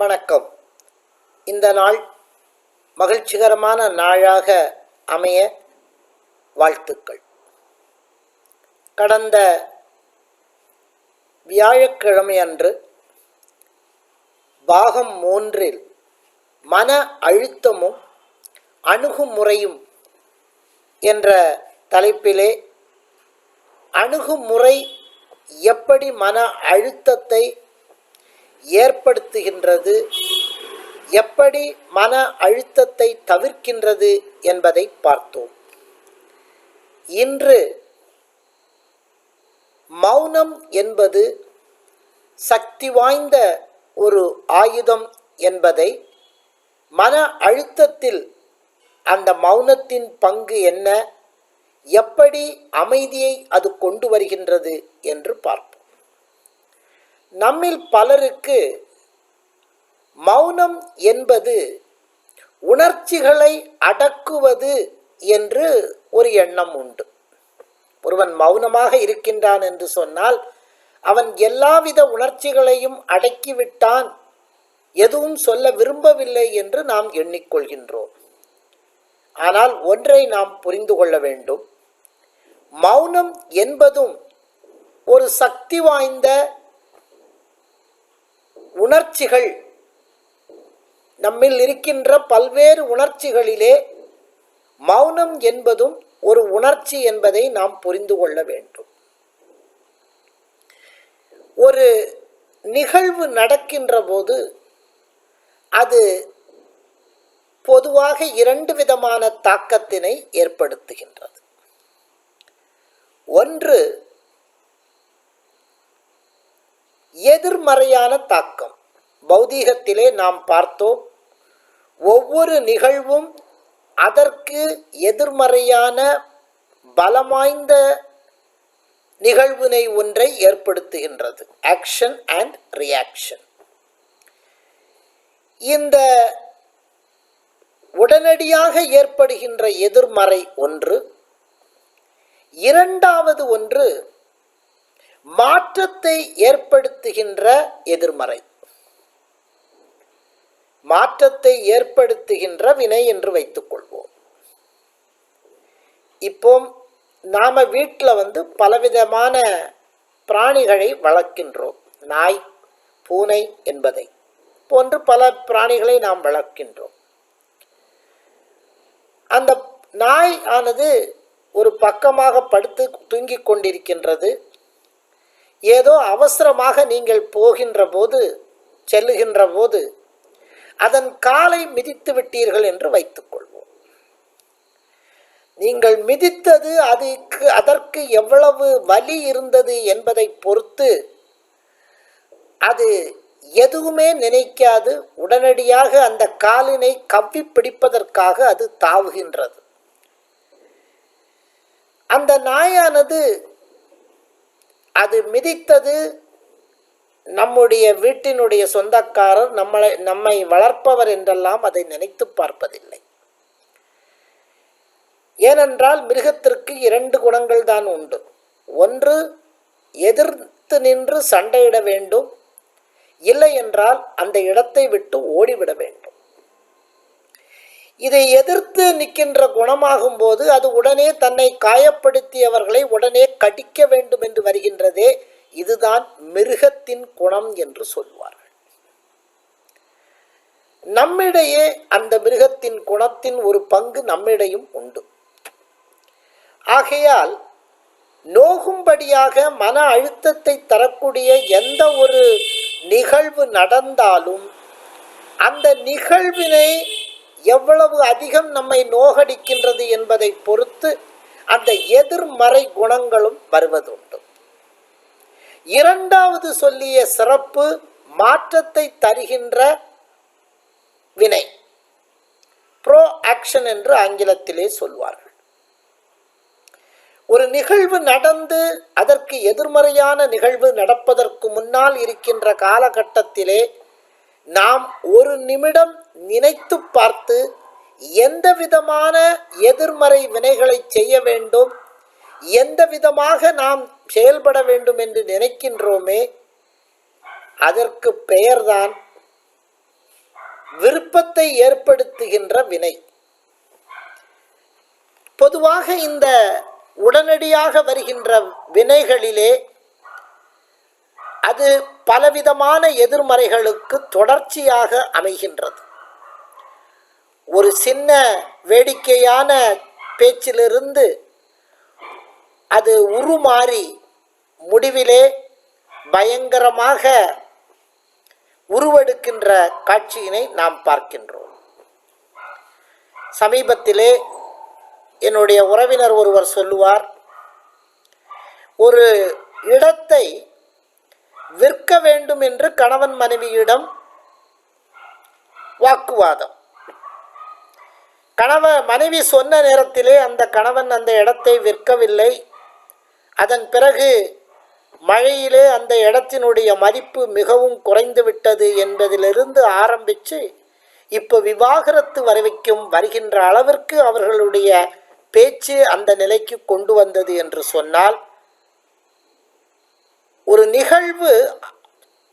வணக்கம். இந்த நாள் மகிழ்ச்சிகரமான நாளாக அமைய வாழ்த்துக்கள். கடந்த வியாழக்கிழமை அன்று பாகம் மூன்றில் மன அழுத்தமும் அணுகுமுறையும் என்ற தலைப்பிலே அணுகுமுறை எப்படி மன அழுத்தத்தை ஏற்படுத்துகின்றது. எப்படி மன அழுத்தத்தை தவிர்க்கின்றது என்பதை பார்த்தோம். இன்று மௌனம் என்பது சக்தி வாய்ந்த ஒரு ஆயுதம் என்பதை மன அழுத்தத்தில் அந்த மௌனத்தின் பங்கு என்ன? எப்படி அமைதியை அது கொண்டு வருகின்றது என்று பார்ப்போம். நம்மில் பலருக்கு மௌனம் என்பது உணர்ச்சிகளை அடக்குவது என்று ஒரு எண்ணம் உண்டு. ஒருவன் மௌனமாக இருக்கின்றான் என்று சொன்னால் அவன் எல்லாவித உணர்ச்சிகளையும் அடக்கிவிட்டான் எதுவும் சொல்ல விரும்பவில்லை என்று நாம் எண்ணிக்கொள்கின்றோம். ஆனால் ஒன்றை நாம் புரிந்து கொள்ள வேண்டும். மௌனம் என்பதும் ஒரு சக்தி வாய்ந்த உணர்ச்சிகள். நம்மில் இருக்கின்ற பல்வேறு உணர்ச்சிகளிலே மௌனம் என்பதும் ஒரு உணர்ச்சி என்பதை நாம் புரிந்து கொள்ள வேண்டும். ஒரு நிகழ்வு நடக்கின்ற போது அது பொதுவாக இரண்டு விதமான தாக்கத்தினை ஏற்படுத்துகின்றது. ஒன்று எதிர்மறையான தாக்கம். பௌதீகத்திலே நாம் பார்த்தோம் ஒவ்வொரு நிகழ்வும் அதற்கு எதிர்மறையான பலமாய்ந்த நிகழ்வினை ஒன்றை ஏற்படுத்துகின்றது. ஆக்ஷன் அண்ட் ரியாக்ஷன் இந்த உடனடியாக ஏற்படுகின்ற எதிர்மறை ஒன்று இரண்டாவது ஒன்று மாற்றத்தை ஏற்படுத்துகின்ற எதிர்மறை. மாற்றத்தை ஏற்படுத்துகின்ற வினை என்று வைத்துக் கொள்வோம் இப்போ நாம வீட்டில் வந்து பலவிதமான பிராணிகளை வளர்க்கின்றோம். நாய் பூனை என்பதை போன்று பல பிராணிகளை நாம் வளர்க்கின்றோம். அந்த நாய் ஆனது ஒரு பக்கமாக படுத்து தூங்கிக் கொண்டிருக்கின்றது. ஏதோ அவசரமாக நீங்கள் போகின்ற போது செல்லுகின்ற போது அதன் காலை மிதித்து விட்டீர்கள் என்று வைத்துக்கொள்வோம். நீங்கள் மிதித்தது அதுக்கு அதற்கு எவ்வளவு வலி இருந்தது என்பதை பொறுத்து அது எதுவுமே நினைக்காது. உடனடியாக அந்த காலினை கவ்வி பிடிப்பதற்காக அது தாவுகின்றது. அந்த நாயானது அது மிதித்தது நம்முடைய வீட்டினுடைய சொந்தக்காரர் நம்மளை நம்மை வளர்ப்பவர் என்றெல்லாம் அதை நினைத்து பார்ப்பதில்லை. ஏனென்றால் மிருகத்திற்கு இரண்டு குணங்கள் தான் உண்டு. ஒன்று எதிர்த்து நின்று சண்டையிட வேண்டும். இல்லை என்றால் அந்த இடத்தை விட்டு ஓடிவிட வேண்டும். இதை எதிர்த்து நிற்கின்ற குணமாகும் போது அது உடனே தன்னை காயப்படுத்தியவர்களை உடனே கடிக்க வேண்டும் என்று வருகின்றதே இதுதான் மிருகத்தின் குணம் என்று சொல்வார்கள். நம்மிடையே அந்த மிருகத்தின் குணத்தின் ஒரு பங்கு நம்மிடையும் உண்டு. ஆகையால் நோகும்படியாக மன அழுத்தத்தை தரக்கூடிய எந்த ஒரு நிகழ்வு நடந்தாலும் அந்த நிகழ்வினை எவ்வளவு அதிகம் நம்மை நோகடிக்கின்றது என்பதை பொறுத்து அந்த எதிர்மறை குணங்களும் வருவதுண்டு. இரண்டாவது சொல்லிய சிறப்பு மாற்றத்தை தருகின்ற வினை. ப்ரோ ஆக்ஷன் என்று ஆங்கிலத்திலே சொல்வார்கள். ஒரு நிகழ்வு நடந்து அதற்கு எதிர்மறையான நிகழ்வு நடப்பதற்கு முன்னால் இருக்கின்ற காலகட்டத்திலே நாம் ஒரு நிமிடம் நினைத்து பார்த்து எந்த விதமான எதிர்மறை வினைகளை செய்ய வேண்டும்? எந்த விதமாக நாம் செயல்பட வேண்டும் என்று நினைக்கின்றோமே? அதற்கு பெயர்தான் விருப்பத்தை ஏற்படுத்துகின்ற வினை. பொதுவாக இந்த உடனடியாக வருகின்ற வினைகளிலே அது பலவிதமான எதிர்மறைகளுக்கு தொடர்ச்சியாக அமைகின்றது. ஒரு சின்ன வேடிக்கையான பேச்சிலிருந்து அது உருமாறி முடிவிலே பயங்கரமாக உருவெடுக்கின்ற காட்சியினை நாம் பார்க்கின்றோம். சமீபத்திலே என்னுடைய உறவினர் ஒருவர் சொல்லுவார் ஒரு இடத்தை விற்க வேண்டும் என்று கணவன் மனைவியிடம் வாக்குவாதம். கணவன் மனைவி சொன்ன நேரத்திலே அந்த கணவன் அந்த இடத்தை விற்கவில்லை. அதன் பிறகு மழையிலே அந்த இடத்தினுடைய மதிப்பு மிகவும் குறைந்து விட்டது என்பதிலிருந்து ஆரம்பித்து இப்போ விவாகரத்து வரைக்கும் வருகின்ற அளவிற்கு அவர்களுடைய பேச்சு அந்த நிலைக்கு கொண்டு வந்தது என்று சொன்னால் ஒரு நிகழ்வு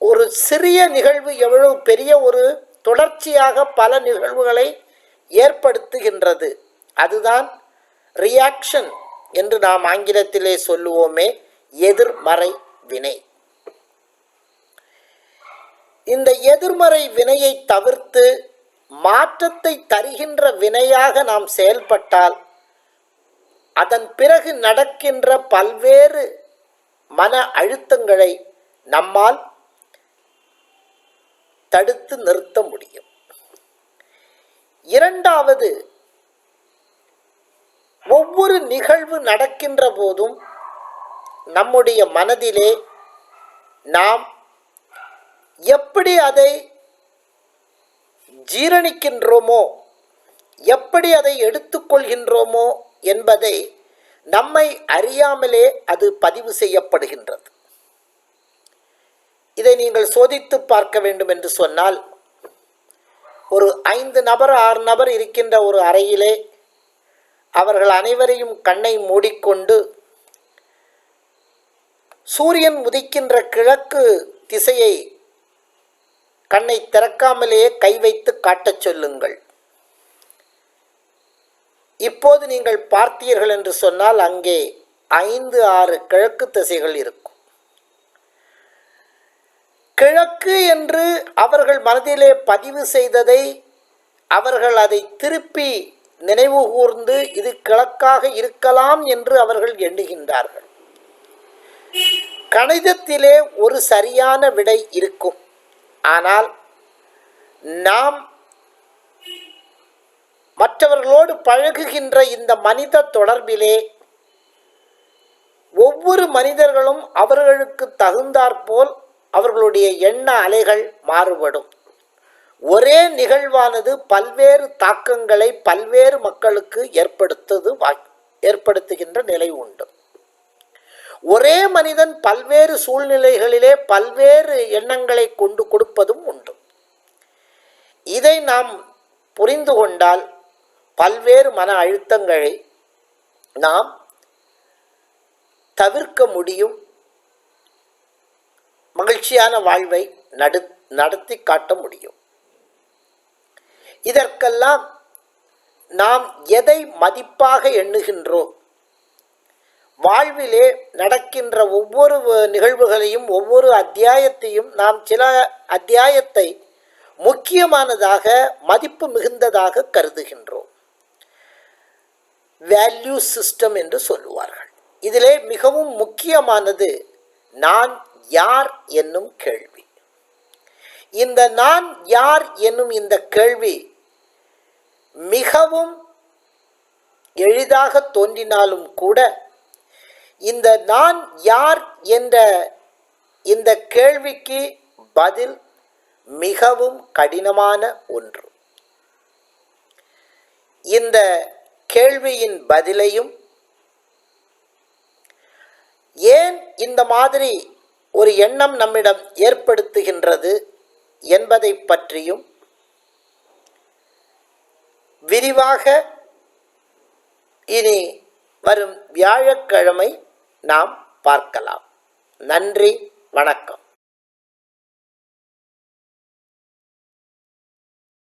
ஒரு சிறிய நிகழ்வு எவ்வளவு பெரிய ஒரு தொடர்ச்சியாக பல நிகழ்வுகளை ஏற்படுத்துகின்றது. அதுதான் ரியாக்ஷன் என்று நாம் ஆங்கிலத்திலே சொல்லுவோமே எதிர்மறை வினை. இந்த எதிர்மறை வினையை தவிர்த்து மாற்றத்தை தருகின்ற வினையாக நாம் செயல்பட்டால் அதன் பிறகு நடக்கின்ற பல்வேறு மன அழுத்தங்களை நம்மால் தடுத்து நிறுத்த முடியும். இரண்டாவது ஒவ்வொரு நிகழ்வு நடக்கின்ற போதும் நம்முடைய மனதிலே நாம் எப்படி அதை ஜீரணிக்கின்றோமோ எப்படி அதை எடுத்துக்கொள்கின்றோமோ என்பதை நம்மை அறியாமலே அது பதிவு செய்யப்படுகின்றது. இதை நீங்கள் சோதித்து பார்க்க வேண்டும் என்று சொன்னால் ஒரு ஐந்து நபர் ஆறு நபர் இருக்கின்ற ஒரு அறையிலே அவர்கள் அனைவரையும் கண்ணை மூடிக்கொண்டு சூரியன் உதிக்கின்ற கிழக்கு திசையை கண்ணை திறக்காமலேயே கை வைத்து காட்டச் சொல்லுங்கள். இப்போது நீங்கள் பார்த்தீர்கள் என்று சொன்னால் அங்கே ஐந்து ஆறு கிழக்கு திசைகள் இருக்கும். கிழக்கு என்று அவர்கள் மனதிலே பதிவு செய்ததை அவர்கள் அதை திருப்பி நினைவு கூர்ந்து இது கிழக்காக இருக்கலாம் என்று அவர்கள் எண்ணுகின்றார்கள். கணிதத்திலே ஒரு சரியான விடை இருக்கும். ஆனால் நாம் மற்றவர்களோடு பழகுகின்ற இந்த மனித தொடர்பிலே ஒவ்வொரு மனிதர்களும் அவர்களுக்கு தகுந்தாற்போல் அவர்களுடைய எண்ண அலைகள் மாறுபடும். ஒரே நிகழ்வானது பல்வேறு தாக்கங்களை பல்வேறு மக்களுக்கு ஏற்படுத்துவது ஏற்படுத்துகின்ற நிலை உண்டு. ஒரே மனிதன் பல்வேறு சூழ்நிலைகளிலே பல்வேறு எண்ணங்களை கொண்டு கொடுப்பதும் உண்டு. இதை நாம் புரிந்து கொண்டால் பல்வேறு மன அழுத்தங்களை நாம் தவிர்க்க முடியும். மகிழ்ச்சியான வாழ்வை நடு நடத்தி காட்ட முடியும். இதற்கெல்லாம் நாம் எதை மதிப்பாக எண்ணுகின்றோம்? வாழ்விலே நடக்கின்ற ஒவ்வொரு நிகழ்வுகளையும் ஒவ்வொரு அத்தியாயத்தையும் நாம் சில அத்தியாயத்தை முக்கியமானதாக மதிப்பு மிகுந்ததாக கருதுகின்றோம். வேல்யூ சிஸ்டம் என்று சொல்லுவார்கள். இதிலே மிகவும் முக்கியமானது நான் யார் என்னும் கேள்வி. இந்த நான் யார் என்னும் இந்த கேள்வி மிகவும் எளிதாக தோன்றினாலும் கூட இந்த நான் யார் என்ற இந்த கேள்விக்கு பதில் மிகவும் கடினமான ஒன்று. இந்த கேள்வியின் பதிலையும் ஏன் இந்த மாதிரி ஒரு எண்ணம் நம்மிடம் ஏற்படுத்துகின்றது என்பதை பற்றியும் விரிவாக இனி வரும் வியாழக்கிழமை நாம் பார்க்கலாம். நன்றி வணக்கம்.